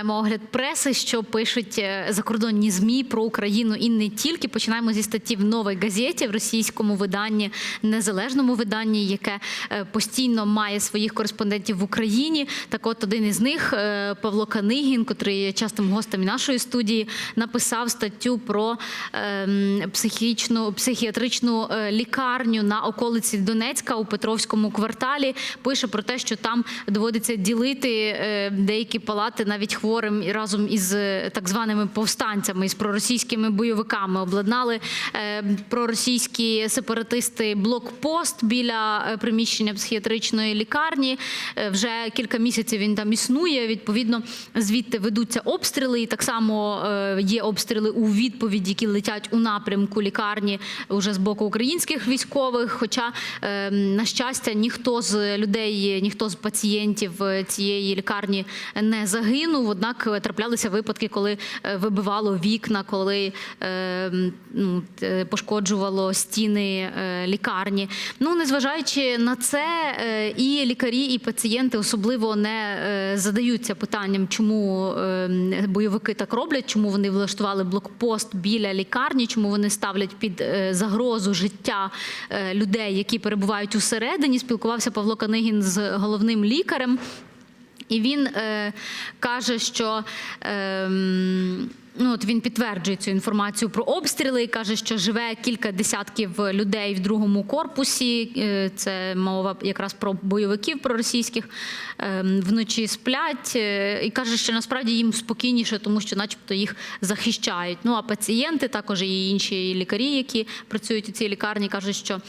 Починаємо огляд преси, що пишуть е, закордонні змі про Україну і не тільки. Починаємо зі статті в новій газеті в російському виданні, незалежному виданні, яке е, постійно має своїх кореспондентів в Україні. Так, от один із них, е, Павло Канигін, котрий є частим гостем нашої студії, написав статтю про ем, психічну психіатричну лікарню на околиці Донецька у Петровському кварталі. Пише про те, що там доводиться ділити деякі палати навіть хворим і разом із е, так званими повстанцями із проросійськими бойовиками. Обладнали е, проросійські сепаратисти блокпост біля е, приміщення психіатричної лікарні. Вже кілька місяців він там існує. Відповідно, звідти ведуться обстріли. І так само є обстріли у відповідь, які летять у напрямку лікарні уже з боку українських військових. Хоча, на щастя, ніхто з людей, ніхто з пацієнтів цієї лікарні не загинув. Однак е, траплялися випадки, коли е, вибивало вікна, коли е, ну, пошкоджувало стіни лікарні. Ну, незважаючи на це, і лікарі, і пацієнти особливо не задаються питанням, чому бойовики так роблять, чому вони влаштували блокпост біля лікарні, чому вони ставлять під загрозу життя людей, які перебувають усередині. Спілкувався Павло Канигін з головним лікарем. І він е, каже, що е, ну, от він підтверджує цю інформацію про обстріли і каже, що живе кілька десятків людей в другому корпусі. Е, це мова якраз про бойовиків проросійських. Е, вночі сплять е, і каже, що насправді їм спокійніше, тому що, начебто, їх захищають. Ну а пацієнти, також і інші лікарі, які працюють у цій лікарні, кажуть, що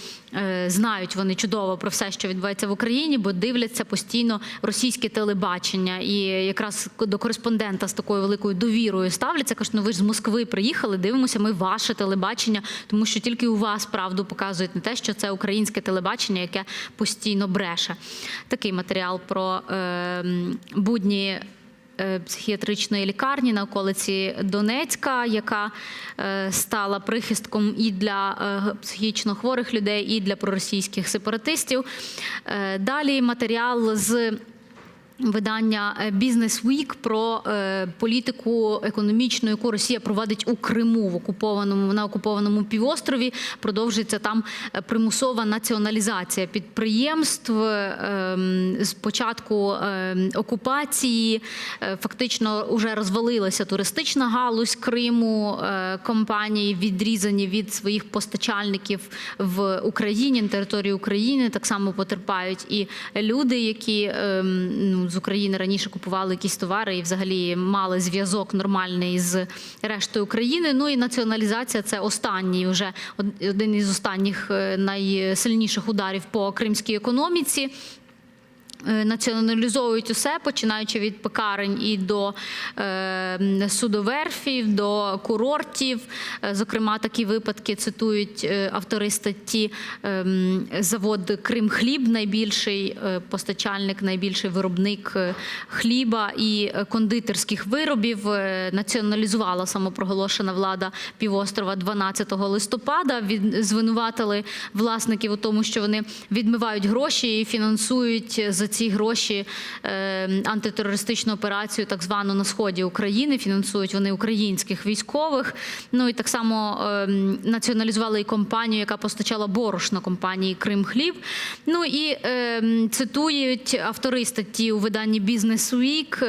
знають вони чудово про все, що відбувається в Україні, бо дивляться постійно російське телебачення. І якраз до кореспондента з такою великою довірою ставляться. Кажуть, ну ви ж з Москви приїхали, дивимося ми ваше телебачення, тому що тільки у вас правду показують не те, що це українське телебачення, яке постійно бреше. Такий матеріал про е, будні. Психіатричної лікарні на околиці Донецька, яка е, стала прихистком і для е, психічно хворих людей, і для проросійських сепаратистів. Е, Далі матеріал з видання Business Week про е, політику економічну, яку Росія проводить у Криму в окупованому на окупованому півострові. Продовжується там е, примусова націоналізація підприємств е, з початку е, окупації. Фактично вже розвалилася туристична галузь Криму. Компанії відрізані від своїх постачальників в Україні на території України. Так само потерпають і люди, які е, ну, з України раніше купували якісь товари і взагалі мали зв'язок нормальний з рештою України. Ну і націоналізація це останній вже один із останніх е, найсильніших ударів по кримській економіці. Е, Націоналізовують усе, починаючи від пекарень і до е, судоверфів, до курортів. Е, Зокрема, такі випадки цитують автори статті завод Кримхліб, найбільший е, постачальник, найбільший виробник хліба і кондитерських виробів. Націоналізувала самопроголошена влада півострова 12 листопада. Від звинуватили власників у тому, що вони відмивають гроші і фінансують за ці гроші е, антитерористичну операцію, так звану на сході України. Фінансують вони українських військових. Ну і так само е, націоналізували і компанію, яка постачала борошно компанії Крим Хліб. Ну і е, цитують автори статті у виданні Бізнес Вік.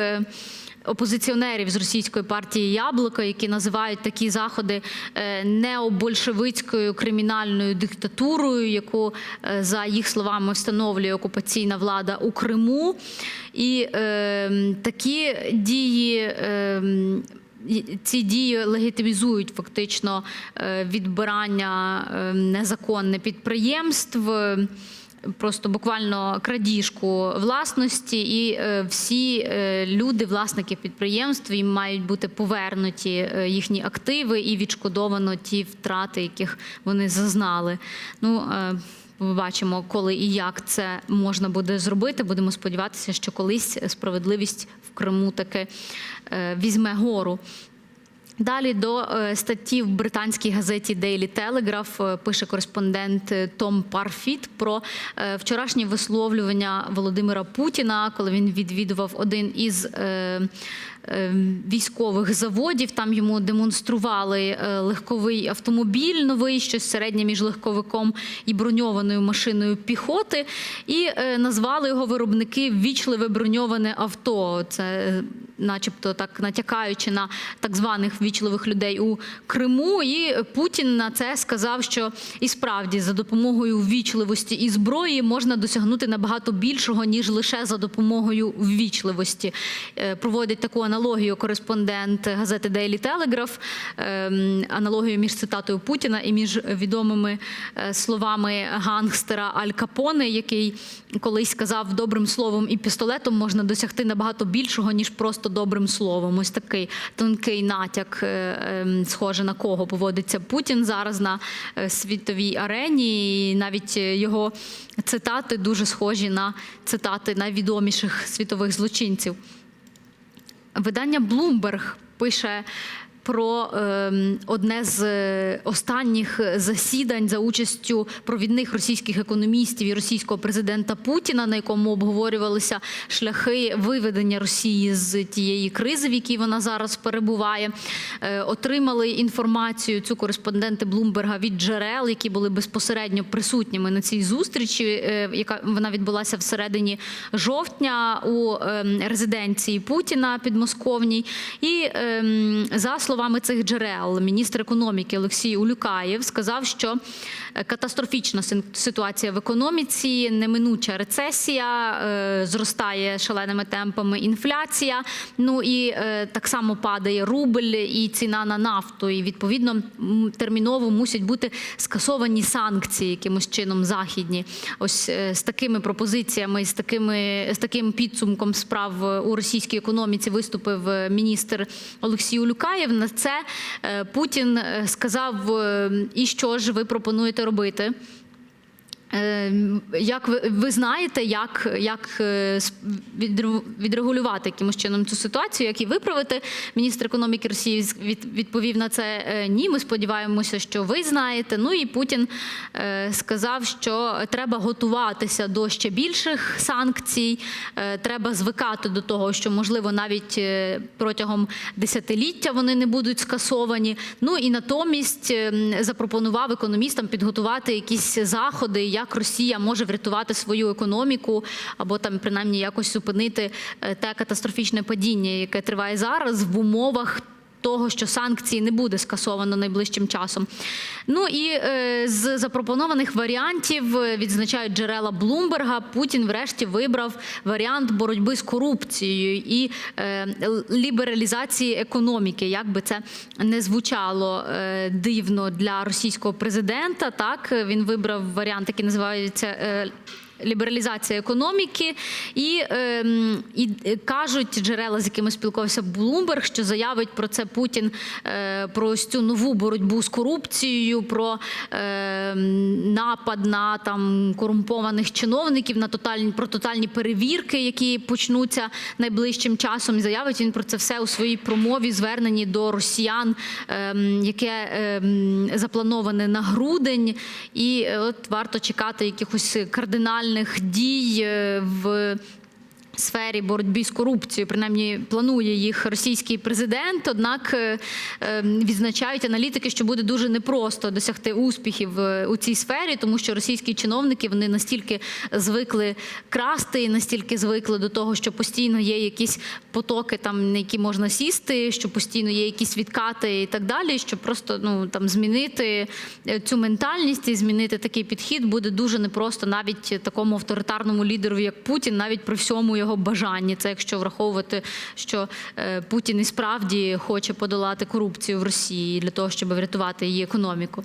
Опозиціонерів з російської партії Яблуко, які називають такі заходи е, необольшевицькою кримінальною диктатурою, яку е, за їх словами встановлює окупаційна влада у Криму, і е, такі дії. Е, ці дії легітимізують фактично е, відбирання незаконне підприємств. Просто буквально крадіжку власності, і е, всі е, люди, власники підприємств, їм мають бути повернуті е, їхні активи і відшкодовано ті втрати, яких вони зазнали. Ну ми бачимо, коли і як це можна буде зробити. Будемо сподіватися, що колись справедливість в Криму таки візьме гору. Далі до е, статті в британській газеті Daily Telegraph е, пише кореспондент е, Том Парфіт про вчорашнє висловлювання Володимира Путіна, коли він відвідував один із військових заводів. Там йому демонстрували е, легковий автомобіль новий, щось середнє між легковиком і броньованою машиною піхоти, і е, назвали його виробники ввічливе броньоване авто. Це е, начебто так натякаючи на так званих ввічливих людей у Криму. І Путін на це сказав, що і справді за допомогою ввічливості і зброї можна досягнути набагато більшого, ніж лише за допомогою ввічливості. Проводить таку аналогію кореспондент газети Daily Telegraph, ем, аналогію між цитатою Путіна і між відомими е, словами гангстера Аль Капоне, який колись сказав добрим словом і пістолетом можна досягти набагато більшого, ніж просто добрим словом. Ось такий тонкий натяк, е, ем, схоже на кого поводиться Путін зараз на е, світовій арені. І навіть його цитати дуже схожі на цитати найвідоміших світових злочинців. Видання Bloomberg пише про ем, одне з е, останніх засідань за участю провідних російських економістів і російського президента Путіна, на якому обговорювалися шляхи виведення Росії з тієї кризи, в якій вона зараз перебуває. Е, отримали інформацію цю кореспонденти Блумберга від джерел, які були безпосередньо присутніми на цій зустрічі, е, яка вона відбулася всередині жовтня у ем, резиденції Путіна підмосковній. І ем, за словами цих джерел, міністр економіки Олексій Улюкаєв сказав, що е, катастрофічна ситуація в економіці, неминуча рецесія, е, зростає шаленими темпами інфляція. Ну і е, так само падає рубль і ціна на нафту. І відповідно терміново мусять бути скасовані санкції якимось чином західні. Ось з такими пропозиціями, з такими з таким підсумком справ у російській економіці виступив міністр Олексій Улюкаєв. На це е, Путін е, сказав: е, і що ж ви пропонуєте робити? Е, Як ви, ви знаєте, як, як е, відрегулювати якимось чином цю ситуацію, як і виправити? Міністр економіки Росії від- відповів на це е, ні. Ми сподіваємося, що ви знаєте. Ну і Путін е, сказав, що треба готуватися до ще більших санкцій. Треба звикати до того, що можливо навіть протягом десятиліття вони не будуть скасовані. Ну і натомість ем, запропонував економістам підготувати якісь заходи, як Росія може врятувати свою економіку, або там принаймні якось зупинити е, те катастрофічне падіння, яке триває зараз в умовах. Того, що санкції не буде скасовано найближчим часом. Ну і е, з запропонованих варіантів е, відзначають джерела Блумберга. Путін, врешті, вибрав варіант боротьби з корупцією і е, лібералізації економіки. Як би це не звучало дивно для російського президента, так він вибрав варіант, який називається. Е, Лібералізація економіки, і, ем, і е, кажуть джерела, з якими спілкувався Блумберг, що заявить про це Путін е, про ось цю нову боротьбу з корупцією, про е, напад на там корумпованих чиновників, на тотальні про тотальні перевірки, які почнуться найближчим часом. І заявить він про це все у своїй промові, зверненні до росіян, ем, яке ем, заплановане на грудень. І е, от варто чекати якихось кардинальних дій е, в. Сфері боротьби з корупцією, принаймні планує їх російський президент. Однак е, е, відзначають аналітики, що буде дуже непросто досягти успіхів е, у цій сфері, тому що російські чиновники вони настільки звикли красти, і настільки звикли до того, що постійно є якісь потоки, там на які можна сісти, що постійно є якісь відкати і так далі. Що просто ну там змінити цю ментальність і змінити такий підхід буде дуже непросто навіть такому авторитарному лідеру, як Путін, навіть при всьому його бажанні. Це якщо враховувати, що е, Путін і справді хоче подолати корупцію в Росії для того, щоб врятувати її економіку.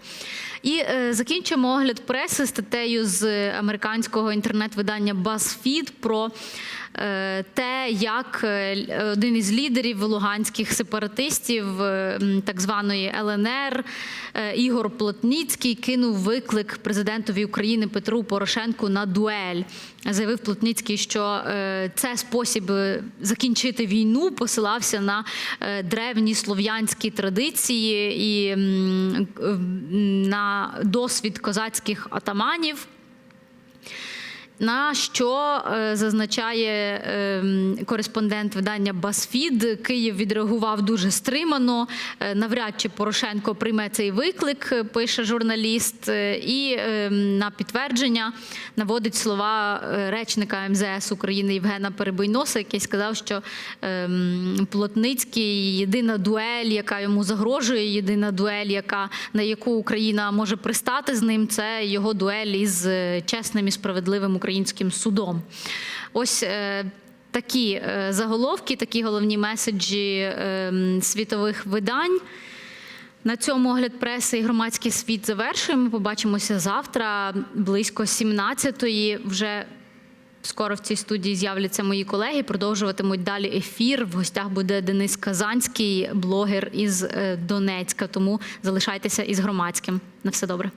І е, закінчимо огляд преси статтею з американського інтернет-видання BuzzFeed про те, як е, один із лідерів луганських сепаратистів, е, так званої ЛНР, е, Ігор Плотніцький, кинув виклик президентові України Петру Порошенку на дуель. Заявив Плотніцький, що е, е, це спосіб е, закінчити війну, посилався на е, древні слов'янські традиції і е, на досвід козацьких атаманів. На що е, зазначає ем, кореспондент видання Басфід, Київ відреагував дуже стримано. Е, Навряд чи Порошенко прийме цей виклик, е, пише журналіст. І ем, на підтвердження наводить слова речника МЗС України Євгена Перебойноса, який сказав, що ем, Плотницький єдина дуель, яка йому загрожує, єдина дуель, яка на яку Україна може пристати з ним, це його дуель із чесним і справедливим українським судом. Ось е, такі е, заголовки, такі головні меседжі ем, світових видань. На цьому огляд преси і громадський світ завершуємо. Побачимося завтра близько 17-ї. Вже скоро в цій студії з'являться мої колеги. Продовжуватимуть далі ефір. В гостях буде Денис Казанський, блогер із е, Донецька. Тому залишайтеся із громадським. На все добре.